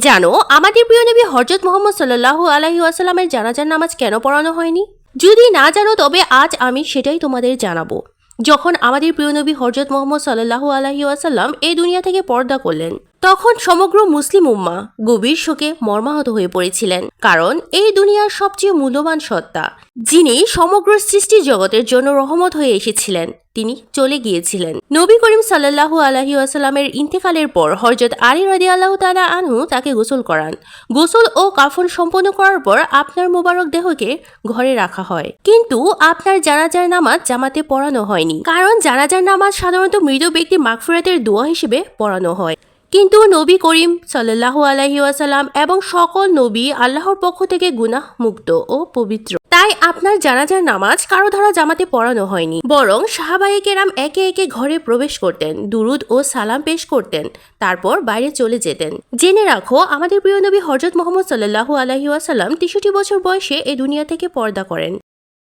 জানো, আমাদের প্রিয় নবী হজরত মোহাম্মদ সাল্লাহ আলহি আসালামের জানাজার নামাজ কেন পড়ানো হয়নি? যদি না জানো, তবে আজ আমি সেটাই তোমাদের জানাব। যখন আমাদের প্রিয় নবী হজরত মোহাম্মদ সাল্লাহ আলহি আসাল্লাম এই দুনিয়া থেকে পর্দা করলেন তখন সমগ্র মুসলিম উম্মা গভীর শোকে মর্মাহত হয়ে পড়েছিলেন, কারণ এই দুনিয়ার সবচেয়ে মূল্যবান সত্তা, যিনি সমগ্র সৃষ্টি জগতের জন্য রহমত হয়ে এসেছিলেন, তিনি চলে গিয়েছিলেন। নবী করিম সাল্লাহু আলহি আসাল্লামের ইন্তেকালের পর হরজত আলী রাদি আল্লাহ তালা আনহু তাকে গোসল করান। গোসল ও কাফন সম্পন্ন করার পর আপনার মোবারক দেহকে ঘরে রাখা হয়। কিন্তু আপনার জানাজার নামাজ জামাতে পড়ানো হয়নি, কারণ জানাজার নামাজ সাধারণত মৃত ব্যক্তি মাগফিরাতের দোয়া হিসেবে পড়ানো হয়। কিন্তু নবী করিম সাল্লাহ আলহি আসাল্লাম এবং সকল নবী আল্লাহর পক্ষ থেকে গুনাহ মুক্ত ও পবিত্র। তাই আপনার জানাজার নামাজ কারও ধারা জামাতে পড়ানো হয়নি। বরং সাহাবায়ে কেরাম একে একে ঘরে প্রবেশ করতেন, দুরুদ ও সালাম পেশ করতেন, তারপর বাইরে চলে যেতেন। জেনে রাখো, আমাদের প্রিয় নবী হজরত মোহাম্মদ সাল্লাহ আলহি তেষট্টি বছর বয়সে এ দুনিয়া থেকে পর্দা করেন।